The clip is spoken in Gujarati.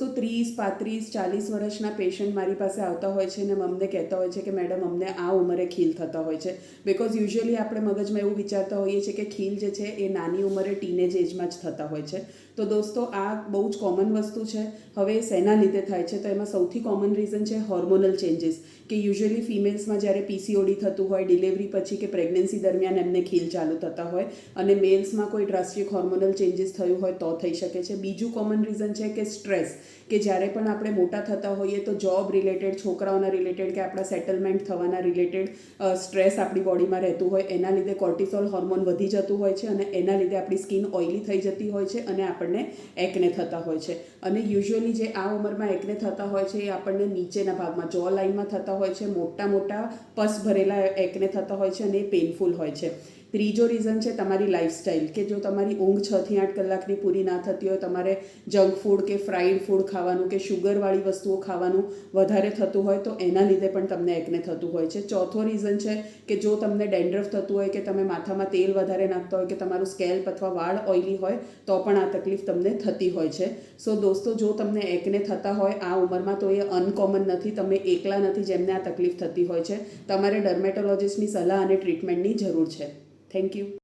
દોસ્તો ત્રીસ, પાંત્રીસ, ચાલીસ વર્ષના પેશન્ટ મારી પાસે આવતા હોય છે અને અમને કહેતા હોય છે કે મેડમ, અમને આ ઉંમરે ખીલ થતા હોય છે. બિકોઝ યુઝ્યુઅલી આપણે મગજમાં એવું વિચારતા હોઈએ છીએ કે ખીલ જે છે એ નાની ઉંમરે ટીનેજ એજમાં જ થતા હોય છે. તો દોસ્તો, આ બહુ જ કોમન વસ્તુ છે. હવે શેના લીધે થાય છે? તો એમાં સૌથી કોમન રીઝન છે હોર્મોનલ ચેન્જીસ કે યુઝ્યુઅલી ફિમેલ્સમાં જ્યારે પીસીઓડી થતું હોય ડિલિવરી પછી કે પ્રેગ્નન્સી દરમિયાન એમને ખીલ ચાલુ થતા હોય અને મેલ્સમાં કોઈ ડ્રાસ્ટિક હોર્મોનલ ચેન્જીસ થયું હોય તો થઈ શકે છે. બીજું કોમન રીઝન છે કે સ્ટ્રેસ કે જ્યારે પણ આપણે મોટા થતા હોઈએ તો જોબ રિલેટેડ છોકરાઓના રિલેટેડ કે આપણા સેટલમેન્ટ થવાના રિલેટેડ સ્ટ્રેસ આપણી બોડીમાં રહેતું હોય, એના લીધે કોર્ટિસોલ હોર્મોન વધી જતું હોય છે અને એના લીધે આપણી સ્કિન ઓઇલી થઈ જતી હોય છે અને આપણને એકને થતા હોય છે. અને યુઝ્યુઅલી જે આ ઉંમરમાં એકને થતા હોય છે એ આપણને નીચેના ભાગમાં જો લાઇનમાં થતા હોય છે મોટા મોટા પસ ભરેલા એકને થતા હોય છે અને એ પેઇનફુલ હોય છે. ત્રીજો રીઝન છે તમારી લાઇફસ્ટાઈલ કે જો તમારી ઊંઘ છથી આઠ કલાકની પૂરી ના થતી હોય, તમારે જંક ફૂડ કે ફ્રાઈડ ફૂડ ખાવાનું કે શુગરવાળી વસ્તુઓ ખાવાનું વધારે થતું હોય, તો એના લીધે પણ તમને એકને થતું હોય છે. ચોથો રીઝન છે કે જો તમને ડેન્ડ્રફ થતું હોય, કે તમે માથામાં તેલ વધારે નાખતા હોય, કે તમારું સ્કેલ્પ અથવા વાળ ઓઇલી હોય, તો પણ આ તકલીફ તમને થતી હોય છે. સો દોસ્તો, જો તમને એકને થતા હોય, આ ઉંમરમાં તો એ અનકોમન નથી, તમે એકલા નથી જેમને આ તકલીફ થતી હોય છે. તમારે ડર્મેટોલોજિસ્ટની સલાહ અને ટ્રીટમેન્ટની જરૂર છે. Thank you